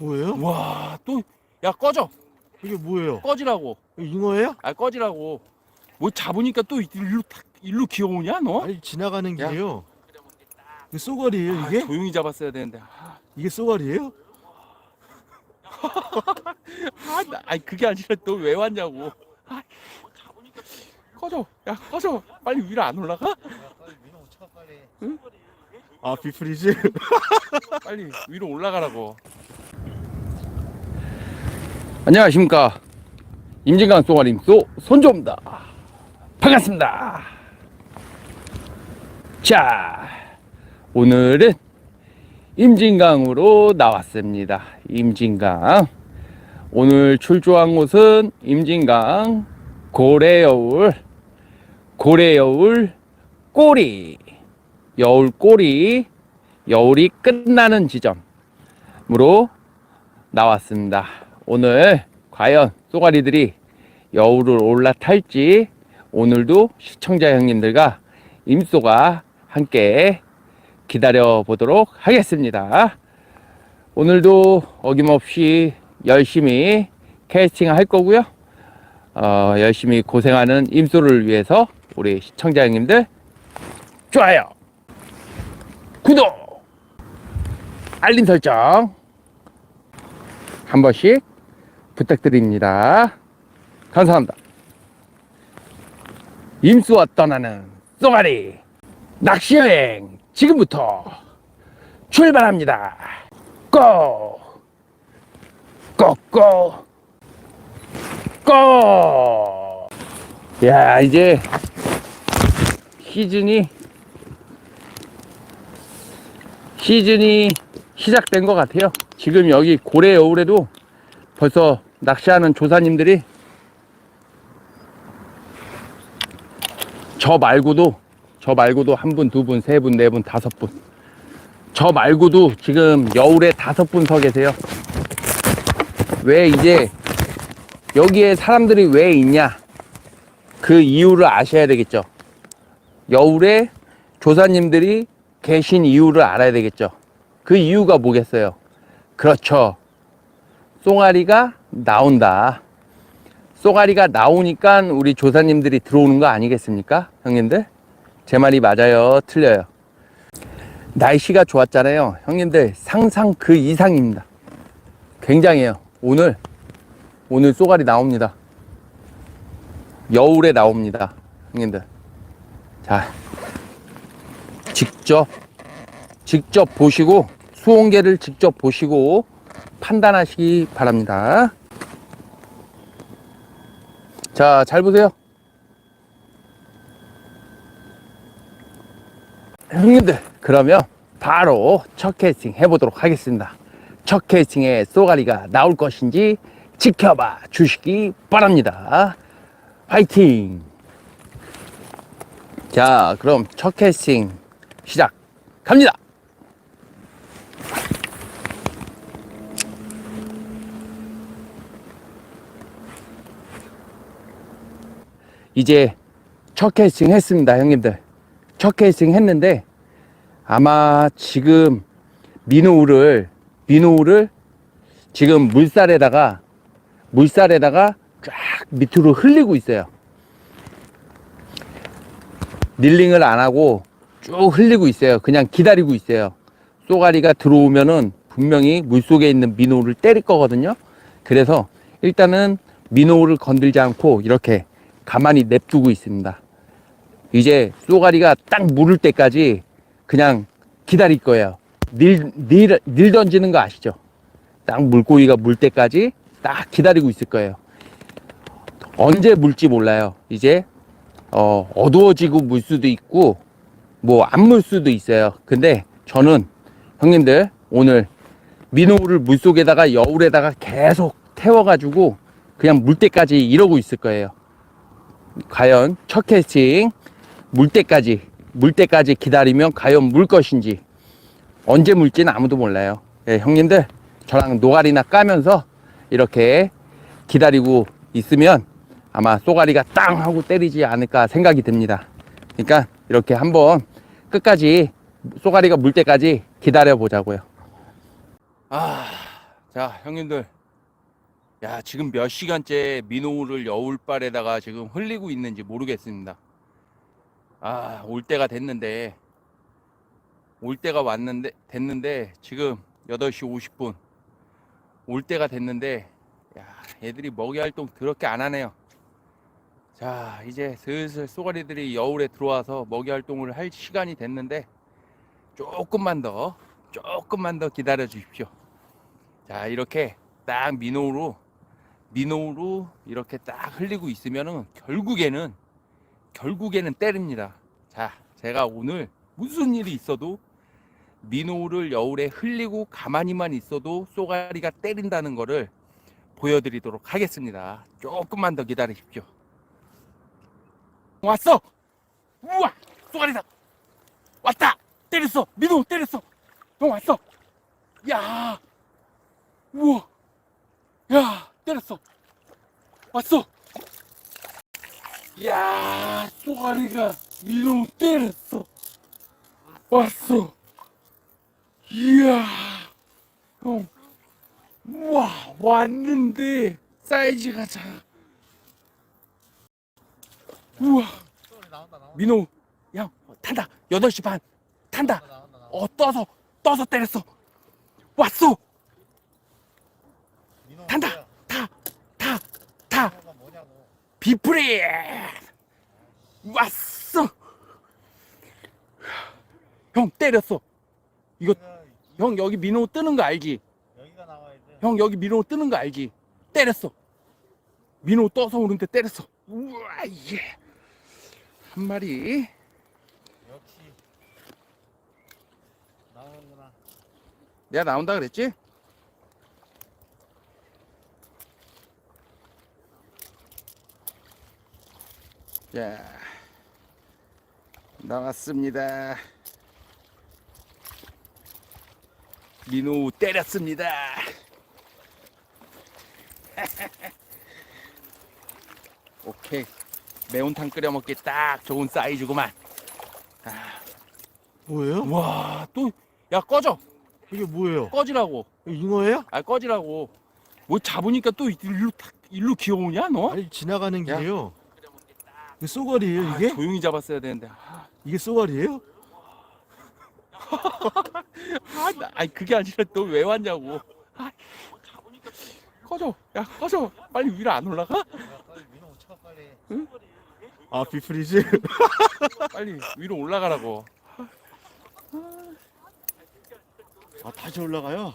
뭐예요? 와, 또, 야, 꺼져. 이게 뭐예요? 꺼지라고. 이거 잉어예요? 아, 꺼지라고. 뭐 잡으니까 또 일로, 탁, 일로 기어오냐, 너? 아니 지나가는 야. 길이요. 이게 쏘가리예요 아, 이게? 조용히 잡았어야 되는데. 아, 이게 쏘가리예요? 아, 나, 아니, 그게 아니라 너왜 왔냐고. 아, 꺼져. 야, 꺼져. 빨리 위로 안 올라가? 아 비프리즈? 빨리 위로 올라가라고. 안녕하십니까. 임진강 쏘가림 쏘 손조입니다. 반갑습니다. 자, 오늘은 임진강으로 나왔습니다. 임진강. 오늘 출조한 곳은 임진강 고래여울, 고래여울 꼬리, 여울 꼬리, 여울이 끝나는 지점으로 나왔습니다. 오늘 과연 쏘가리들이 여울을 올라탈지 오늘도 시청자 형님들과 임쏘가 함께 기다려 보도록 하겠습니다. 오늘도 어김없이 열심히 캐스팅 할 거고요. 어, 열심히 고생하는 임쏘를 위해서 우리 시청자 형님들 좋아요, 구독, 알림 설정 한 번씩 부탁드립니다. 감사합니다. 임수와 떠나는 쏘가리 낚시 여행 지금부터 출발합니다. 고! 고고! 고! 야, 이제 시즌이 시즌이 시작된 것 같아요. 지금 여기 고래 여울에도 벌써 낚시하는 조사님들이 저 말고도 저 말고도 한 분, 두 분, 세 분, 네 분, 다섯 분. 저 말고도 지금 여울에 다섯 분 서 계세요. 왜 이제 여기에 사람들이 왜 있냐? 그 이유를 아셔야 되겠죠. 여울에 조사님들이 계신 이유를 알아야 되겠죠. 그 이유가 뭐겠어요? 그렇죠. 쏘가리가 나온다. 쏘가리가 나오니까 우리 조사님들이 들어오는 거 아니겠습니까? 형님들? 제 말이 맞아요? 틀려요? 날씨가 좋았잖아요. 형님들, 상상 그 이상입니다. 굉장해요. 오늘, 오늘 쏘가리 나옵니다. 여울에 나옵니다. 형님들. 자, 직접, 직접 보시고, 수온계를 직접 보시고, 판단하시기 바랍니다. 자, 잘 보세요. 형님들, 그러면 바로 첫 캐스팅 해보도록 하겠습니다. 첫 캐스팅에 쏘가리가 나올 것인지 지켜봐 주시기 바랍니다. 파이팅! 자, 그럼 첫 캐스팅 시작 갑니다! 이제 첫 캐스팅 했습니다, 형님들. 첫 캐스팅 했는데 아마 지금 민호를 민호를 지금 물살에다가 물살에다가 쫙 밑으로 흘리고 있어요. 닐링을 안 하고 쭉 흘리고 있어요. 그냥 기다리고 있어요. 쏘가리가 들어오면은 분명히 물속에 있는 민호를 때릴 거거든요. 그래서 일단은 민호를 건들지 않고 이렇게 가만히 냅두고 있습니다. 이제 쏘가리가 딱 물을 때까지 그냥 기다릴 거예요. 닐, 닐, 닐 던지는 거 아시죠? 딱 물고기가 물 때까지 딱 기다리고 있을 거예요. 언제 물지 몰라요. 이제 어, 어두워지고 물 수도 있고 뭐 안 물 수도 있어요. 근데 저는 형님들 오늘 민호를 물 속에다가 여울에다가 계속 태워가지고 그냥 물 때까지 이러고 있을 거예요. 과연 첫 캐스팅 물 때까지 물 때까지 기다리면 과연 물 것인지 언제 물지는 아무도 몰라요. 예, 형님들 저랑 노가리나 까면서 이렇게 기다리고 있으면 아마 쏘가리가 땅 하고 때리지 않을까 생각이 듭니다. 그러니까 이렇게 한번 끝까지 쏘가리가 물 때까지 기다려 보자고요. 아 자, 형님들. 야, 지금 몇 시간째 민호를 여울발에다가 지금 흘리고 있는지 모르겠습니다. 아, 올 때가 됐는데, 올 때가 왔는데, 됐는데, 지금 8시 50분. 올 때가 됐는데, 야, 애들이 먹이 활동 그렇게 안 하네요. 자, 이제 슬슬 쏘가리들이 여울에 들어와서 먹이 활동을 할 시간이 됐는데, 조금만 더, 조금만 더 기다려 주십시오. 자, 이렇게 딱 민호로, 민호로 이렇게 딱 흘리고 있으면은 결국에는, 결국에는 때립니다. 자, 제가 오늘 무슨 일이 있어도 민호를 여울에 흘리고 가만히만 있어도 쏘가리가 때린다는 거를 보여드리도록 하겠습니다. 조금만 더 기다리십시오. 왔어! 우와! 쏘가리다! 왔다! 때렸어! 민호 때렸어! 형 왔어! 야! 우와! 야! 때렸어! 왔어! 야! 쏘가리가 민호 때렸어! 왔어! 이야! 형! 우와! 왔는데 사이즈가 작아! 우와! 민호! 야! 탄다! 8시 반! 탄다! 어 떠서 떠서 때렸어 왔어 탄다 비프리! 왔어! 형 때렸어. 이거 형 여기 민호 뜨는 거 알지? 여기가 나와야 돼. 형 여기 민호 뜨는 거 알지? 때렸어. 민호 떠서 오는데 때렸어. 우와 예한 마리. 역시 나오는구나. 내가 나온다 그랬지? 자, 나왔습니다. 민호 때렸습니다. 오케이. 매운탕 끓여 먹기 딱 좋은 사이즈구만. 뭐예요? 와, 또, 야, 꺼져! 이게 뭐예요? 꺼지라고. 이거 잉어예요? 아 꺼지라고 뭐 잡으니까 또 일로 탁 일로 기어오냐 너? 아니 지나가는 야. 길이요. 이게 쏘가리예요 아, 이게? 조용히 잡았어야 되는데 아, 이게 쏘가리예요? 아, 나, 아니 그게 아니라 너 왜 왔냐고 아, 꺼져 야 꺼져 빨리 위로 안 올라가 야, 빨리 민호 쳐 빨리. 아 비프리즈? 빨리 위로 올라가라고 아 다시 올라가요?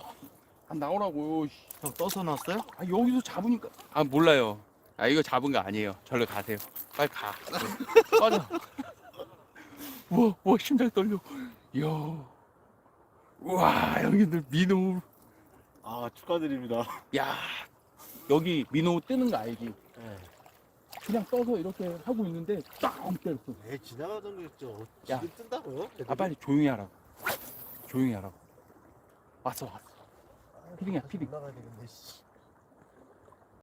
아 나오라고 씨. 형 떠서 났어요? 아 여기서 잡으니까 아 몰라요 아 이거 잡은 거 아니에요 절로 가세요 빨리 가 꺼져 우와 우와 심장 떨려 이야 우와 여기들 민호 아 축하드립니다. 야 여기 민호 뜨는 거 알지? 네. 그냥 떠서 이렇게 하고 있는데 딱 때렸어. 에 지나가던 거였죠. 야. 지금 뜬다고요? 아 빨리 조용히 하라고. 조용히 하라고. 왔어 왔어. 피딩이야 피딩. 올라가야 되겠네. 씨.